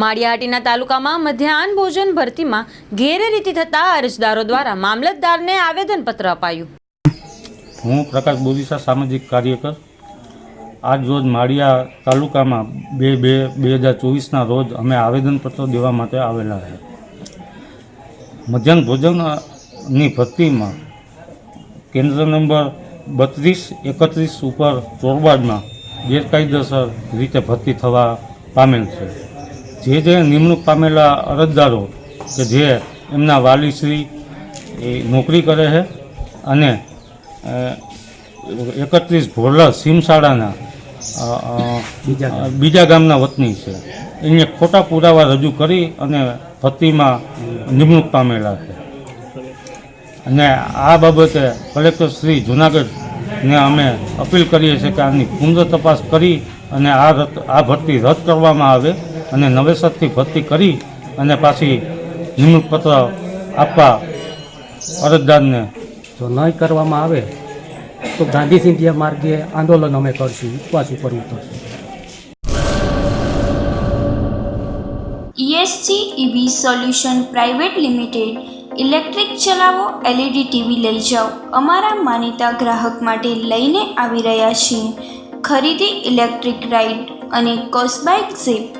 માળિયાહાટીના તાલુકામાં મધ્યાહન ભોજન ભરતીમાં ગેરરીતિ થતા અરજદારો દ્વારા મામલતદારને આવેદનપત્ર અપાયું. હું પ્રકાશ બોરીસા, સામાજિક કાર્યકર. આજ રોજ માળિયા તાલુકામાં બે બે બે હજાર ચોવીસના રોજ અમે આવેદનપત્ર દેવા માટે આવેલા છે. મધ્યાહન ભોજનની ભરતીમાં કેન્દ્ર નંબર બત્રીસ, એકત્રીસ ઉપર ચોરબાડમાં ગેરકાયદેસર રીતે ભરતી થવા પામેલ છે. જે જે નિમણૂક પામેલા અરજદારો કે જે એમના વાલીશ્રી એ નોકરી કરે છે અને એકત્રીસ ભોરલા સીમશાળાના બીજા ગામના વતની છે. એને ખોટા પુરાવા રજૂ કરી અને ભરતીમાં નિમણૂક પામેલા છે. અને આ બાબતે કલેક્ટર શ્રી જુનાગઢને અમે અપીલ કરીએ છીએ કે આની પુનઃ તપાસ કરી અને આ રદ આ ભરતી રદ કરવામાં આવે. અને નવેસરથી ભરતી કરી અને પાછી નિમણૂક પત્ર આપવા અરજદારને જો નહીં કરવામાં આવે તો ગાંધી સિંધિયા માર્ગે આંદોલન અમે કરશું ઉપવાસ ઉપર ઉતરશું. ESC EV solution private limited electric ચલાવો એલઈડી ટીવી લઈ જાઓ. અમારા માનીતા ગ્રાહક માટે લઈને આવી રહ્યા છીએ. ખરીદી ઇલેક્ટ્રિક રાઇડ અને કોસ્બાઇક ઝીપ